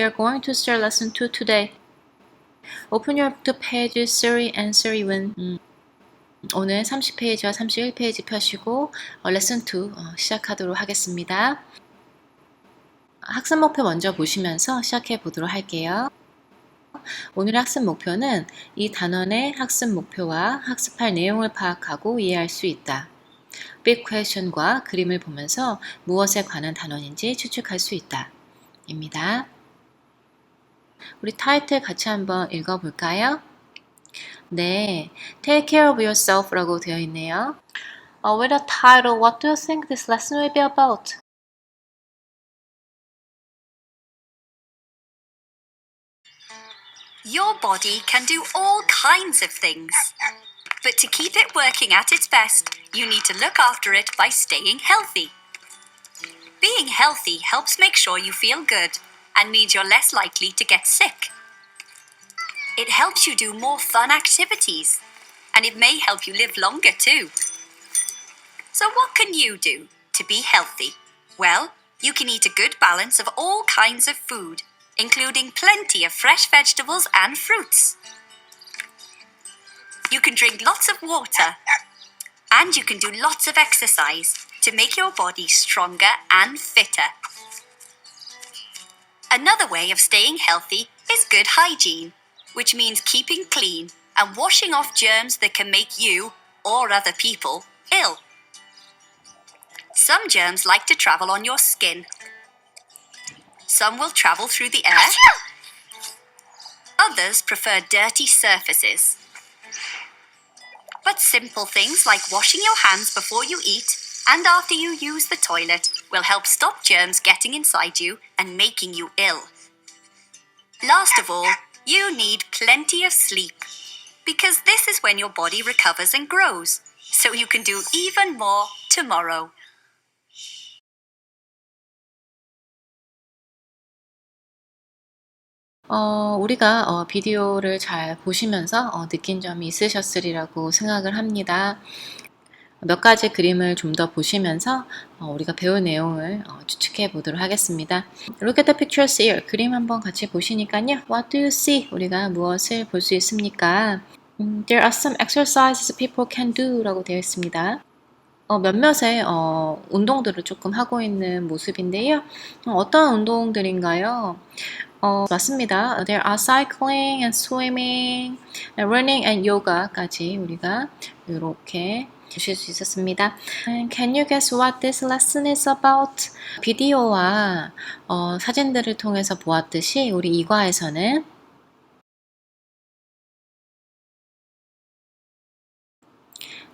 We are going to start lesson 2 today. Open your book to page 3 and 31. 음, 오늘 30페이지와 31페이지 펴시고 어, 레슨 2 어, 시작하도록 하겠습니다. 학습 목표 먼저 보시면서 시작해 보도록 할게요. 오늘의 학습 목표는 이 단원의 학습 목표와 학습할 내용을 파악하고 이해할 수 있다. big question과 그림을 보면서 무엇에 관한 단원인지 추측할 수 있다. 입니다. 우리 타이틀 같이 한번 읽어볼까요? 네, Take care of yourself 라고 되어 있네요. Uh, with the title, what do you think this lesson will be about? Your body can do all kinds of things. But to keep it working at its best, you need to look after it by staying healthy. Being healthy helps make sure you feel good and means you're less likely to get sick. It helps you do more fun activities and it may help you live longer too. So, what can you do to be healthy? Well, you can eat a good balance of all kinds of food, including plenty of fresh vegetables and fruits. You can drink lots of water and you can do lots of exercise to make your body stronger and fitter. Another way of staying healthy is good hygiene, which means keeping clean and washing off germs that can make you or other people ill. Some germs like to travel on your skin. Some will travel through the air. Others prefer dirty surfaces. But simple things like washing your hands before you eat and after you use the toilet will help stop germs getting inside you and making you ill. Last of all, you need plenty of sleep because this is when your body recovers and grows, so you can do even more tomorrow. 어, 우리가 어, 비디오를 잘 보시면서 어, 느낀 점이 있으셨으리라고 생각을 합니다. 몇 가지 그림을 좀 더 보시면서 어, 우리가 배운 내용을 어, 추측해 보도록 하겠습니다. Look at the pictures here. 그림 한번 같이 보시니까요. What do you see? 우리가 무엇을 볼 수 있습니까? 음, There are some exercises people can do 라고 되어 있습니다. 어, 몇몇의 어, 운동들을 조금 하고 있는 모습인데요. 어, 어떤 운동들인가요? 어, 맞습니다. There are cycling and swimming, and running and yoga까지 우리가 이렇게 보실 수 있었습니다. Can you guess what this lesson is about? 비디오와 어, 사진들을 통해서 보았듯이 우리 이과에서는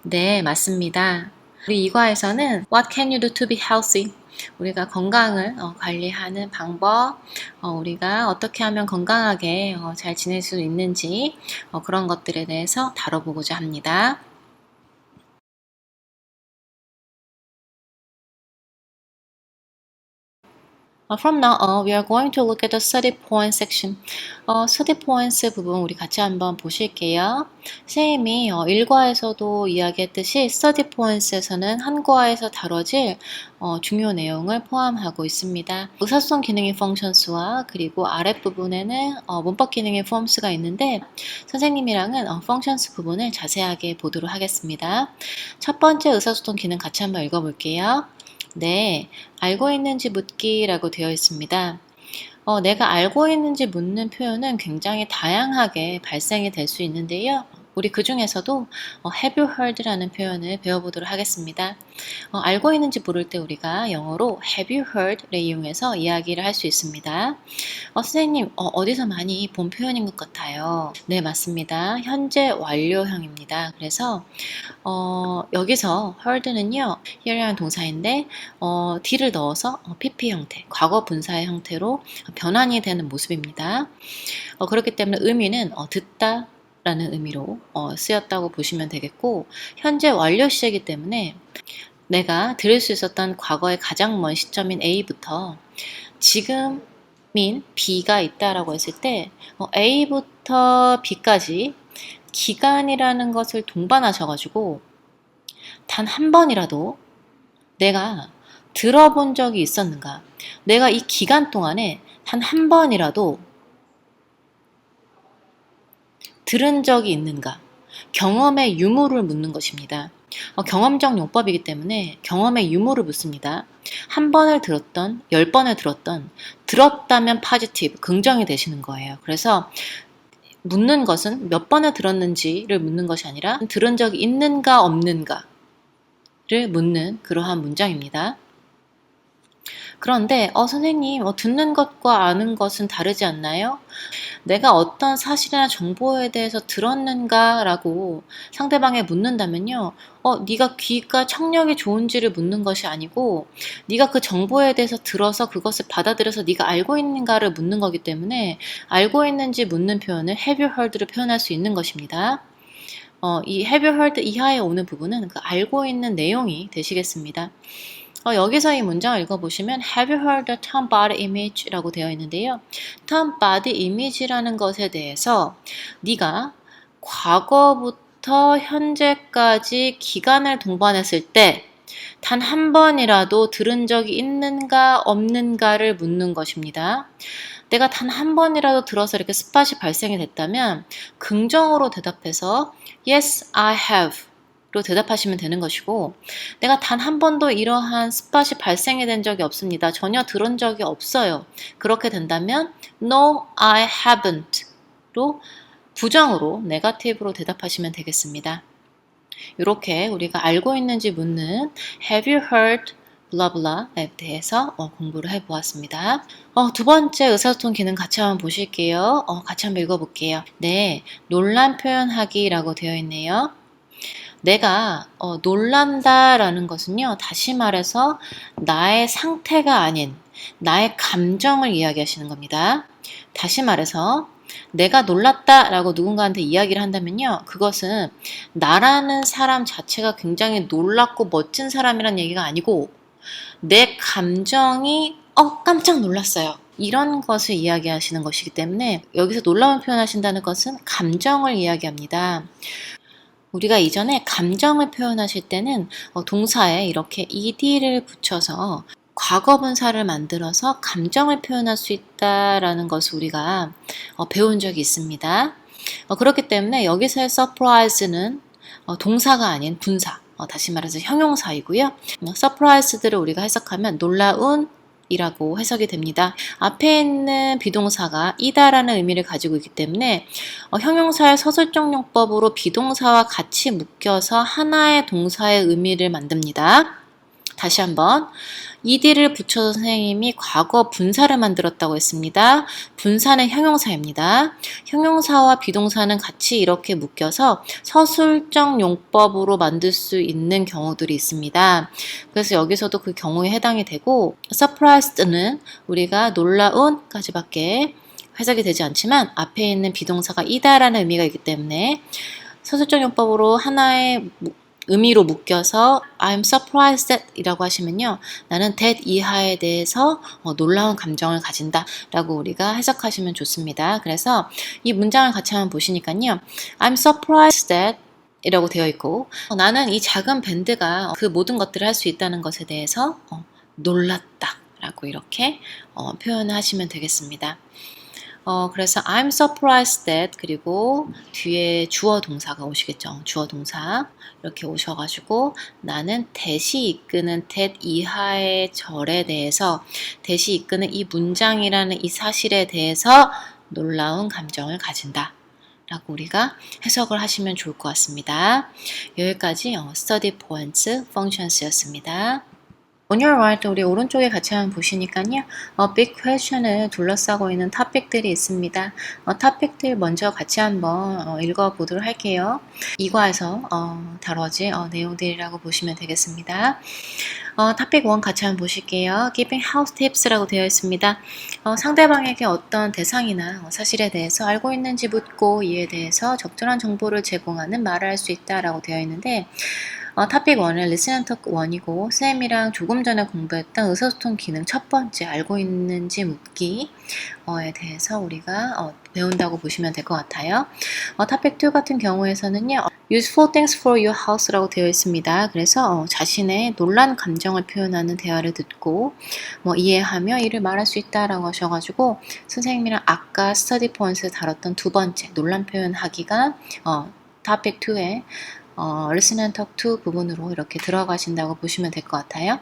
네, 맞습니다. 우리 이과에서는 What can you do to be healthy? 우리가 건강을 어, 관리하는 방법, 어, 우리가 어떻게 하면 건강하게 어, 잘 지낼 수 있는지 어, 그런 것들에 대해서 다뤄보고자 합니다. From now on, we are going to look at the study points section. 어, study points 부분 우리 같이 한번 보실게요. 선생님이 어, 1과에서도 이야기했듯이 study points에서는 한 과에서 다뤄질 어, 중요 내용을 포함하고 있습니다. 의사소통 기능의 functions와 그리고 아랫부분에는 어, 문법 기능의 forms가 있는데 선생님이랑은 어, functions 부분을 자세하게 보도록 하겠습니다. 첫 번째 의사소통 기능 같이 한번 읽어볼게요. 네, 알고 있는지 묻기라고 되어 있습니다. 어, 내가 알고 있는지 묻는 표현은 굉장히 다양하게 발생이 될 수 있는데요. 우리 그 중에서도 어, have you heard라는 표현을 배워보도록 하겠습니다. 어, 알고 있는지 물을 때 우리가 영어로 have you heard를 이용해서 이야기를 할 수 있습니다. 어, 선생님 어, 디서 많이 본 표현인 것 같아요. 네 맞습니다. 현재 완료형입니다. 그래서 어, 여기서 heard는요 hear이라는 동사인데 어, d를 넣어서 어, pp 형태, 과거 분사의 형태로 변환이 되는 모습입니다. 어, 그렇기 때문에 의미는 어, 듣다 라는 의미로 어, 쓰였다고 보시면 되겠고 현재 완료 시제이기 때문에 내가 들을 수 있었던 과거의 가장 먼 시점인 A부터 지금인 B가 있다라고 했을 때 어, A부터 B까지 기간이라는 것을 동반하셔가지고 단 한 번이라도 내가 들어본 적이 있었는가? 내가 이 기간 동안에 단 한 번이라도 들은 적이 있는가? 경험의 유무를 묻는 것입니다. 어, 경험적 용법이기 때문에 경험의 유무를 묻습니다. 한 번을 들었던, 열 번을 들었던, 들었다면 파지티브, 긍정이 되시는 거예요. 그래서 묻는 것은 몇 번을 들었는지를 묻는 것이 아니라 들은 적이 있는가 없는가를 묻는 그러한 문장입니다. 그런데 어 선생님 어, 듣는 것과 아는 것은 다르지 않나요? 내가 어떤 사실이나 정보에 대해서 들었는가라고 상대방에 묻는다면요. 어 네가 귀가 청력이 좋은지를 묻는 것이 아니고 네가 그 정보에 대해서 들어서 그것을 받아들여서 네가 알고 있는가를 묻는 거기 때문에 알고 있는지 묻는 표현을 have you heard를 표현할 수 있는 것입니다. 어, 이 have you heard 이하에 오는 부분은 그 알고 있는 내용이 되시겠습니다. 어, 여기서 이 문장을 읽어보시면 Have you heard the term body image라고 되어 있는데요. term body image라는 것에 대해서 네가 과거부터 현재까지 기간을 동반했을 때 단 한 번이라도 들은 적이 있는가 없는가를 묻는 것입니다. 내가 단 한 번이라도 들어서 이렇게 스팟이 발생이 됐다면 긍정으로 대답해서 Yes, I have 로 대답하시면 되는 것이고 내가 단 한 번도 이러한 스팟이 발생이 된 적이 없습니다. 전혀 들은 적이 없어요. 그렇게 된다면 No, I haven't 로 부정으로 네가티브로 대답하시면 되겠습니다. 이렇게 우리가 알고 있는지 묻는 Have you heard 블라블라에 대해서 어, 공부를 해보았습니다. 어, 두 번째 의사소통 기능 같이 한번 보실게요. 어, 같이 한번 읽어볼게요. 네, 논란 표현하기라고 되어 있네요. 내가 어, 놀란다라는 것은요, 다시 말해서 나의 상태가 아닌 나의 감정을 이야기하시는 겁니다. 다시 말해서 내가 놀랐다라고 누군가한테 이야기를 한다면요, 그것은 나라는 사람 자체가 굉장히 놀랍고 멋진 사람이란 얘기가 아니고 내 감정이 어 깜짝 놀랐어요. 이런 것을 이야기하시는 것이기 때문에 여기서 놀라운 표현하신다는 것은 감정을 이야기합니다. 우리가 이전에 감정을 표현하실 때는 어, 동사에 이렇게 ed를 붙여서 과거분사를 만들어서 감정을 표현할 수 있다라는 것을 우리가 어, 배운 적이 있습니다. 어, 그렇기 때문에 여기서의 surprise는 어, 동사가 아닌 분사, 어, 다시 말해서 형용사이고요. 어, surprised를 우리가 해석하면 놀라운 이라고 해석이 됩니다. 앞에 있는 비동사가 이다라는 의미를 가지고 있기 때문에 어, 형용사의 서술적 용법으로 비동사와 같이 묶여서 하나의 동사의 의미를 만듭니다. 다시 한번 ed를 붙여서 선생님이 과거 분사를 만들었다고 했습니다. 분사는 형용사입니다. 형용사와 비동사는 같이 이렇게 묶여서 서술적 용법으로 만들 수 있는 경우들이 있습니다. 그래서 여기서도 그 경우에 해당이 되고 surprised는 우리가 놀라운까지밖에 해석이 되지 않지만 앞에 있는 비동사가 이다라는 의미가 있기 때문에 서술적 용법으로 하나의 의미로 묶여서 I'm surprised that 이라고 하시면요. 나는 that 이하에 대해서 어, 놀라운 감정을 가진다 라고 우리가 해석하시면 좋습니다. 그래서 이 문장을 같이 한번 보시니까요. I'm surprised that 이라고 되어 있고 어, 나는 이 작은 밴드가 그 모든 것들을 할 수 있다는 것에 대해서 어, 놀랐다 라고 이렇게 어, 표현하시면 되겠습니다. 어, 그래서 I'm surprised that 그리고 뒤에 주어 동사가 오시겠죠. 주어 동사 이렇게 오셔가지고 나는 대시 이끄는 that 이하의 절에 대해서 대시 이끄는 이 문장이라는 이 사실에 대해서 놀라운 감정을 가진다. 라고 우리가 해석을 하시면 좋을 것 같습니다. 여기까지 어, study points functions였습니다. On your right, 우리 오른쪽에 같이 한번 보시니까요. 어, big question을 둘러싸고 있는 토픽들이 있습니다. 어, 토픽들 먼저 같이 한번 어, 읽어보도록 할게요. 이과에서 어, 다뤄질 어, 내용들이라고 보시면 되겠습니다. 어, 토픽 1 같이 한번 보실게요. Giving house tips라고 되어 있습니다. 어, 상대방에게 어떤 대상이나 어, 사실에 대해서 알고 있는지 묻고 이에 대해서 적절한 정보를 제공하는 말을 할 수 있다라고 되어 있는데 어, 토픽 1은 Listen and Talk 1이고 쌤이랑 조금 전에 공부했던 의사소통 기능 첫 번째 알고 있는지 묻기에 대해서 우리가 어, 배운다고 보시면 될 것 같아요. 어, 토픽 2 같은 경우에서는요. useful things for your house라고 되어 있습니다. 그래서 어, 자신의 놀란 감정을 표현하는 대화를 듣고 뭐 이해하며 이를 말할 수 있다라고 하셔가지고 선생님이랑 아까 스터디 포인트에서 다뤘던 두 번째 놀란 표현하기가 어, topic 2의 어, listen and talk to 부분으로 이렇게 들어가신다고 보시면 될 것 같아요.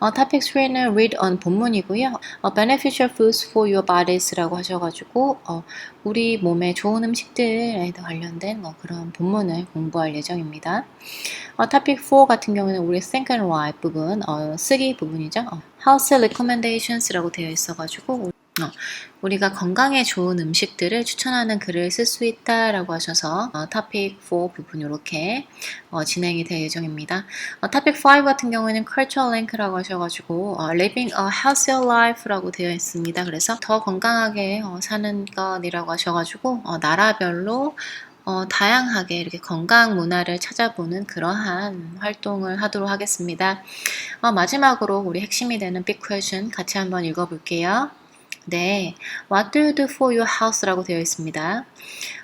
어, topic 3는 read on 본문이고요. 어, beneficial foods for your bodies라고 하셔가지고 어, 우리 몸에 좋은 음식들에 관련된 뭐 그런 본문을 공부할 예정입니다. 어, topic 4 같은 경우는 우리 think and write 부분, 어, 쓰기 부분이죠. 어, house recommendations라고 되어 있어가지고 어, 우리가 건강에 좋은 음식들을 추천하는 글을 쓸 수 있다라고 하셔서 어, topic 4 부분 이렇게 어, 진행이 될 예정입니다. 어, topic 5 같은 경우에는 cultural link라고 하셔가지고 어, living a healthier life라고 되어 있습니다. 그래서 더 건강하게 어, 사는 것이라고 하셔가지고 어, 나라별로 어, 다양하게 이렇게 건강 문화를 찾아보는 그러한 활동을 하도록 하겠습니다. 어, 마지막으로 우리 핵심이 되는 big question 같이 한번 읽어볼게요. 네, What do you do for your house라고 되어 있습니다.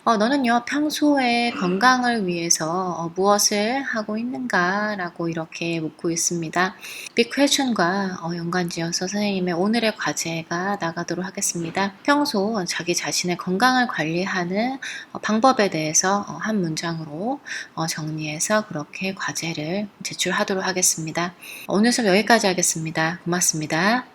어, 너는요, 평소에 건강을 위해서 어, 무엇을 하고 있는가? 라고 이렇게 묻고 있습니다. Big question과 어, 연관지어서 선생님의 오늘의 과제가 나가도록 하겠습니다. 평소 자기 자신의 건강을 관리하는 어, 방법에 대해서 어, 한 문장으로 어, 정리해서 그렇게 과제를 제출하도록 하겠습니다. 오늘 수업 여기까지 하겠습니다. 고맙습니다.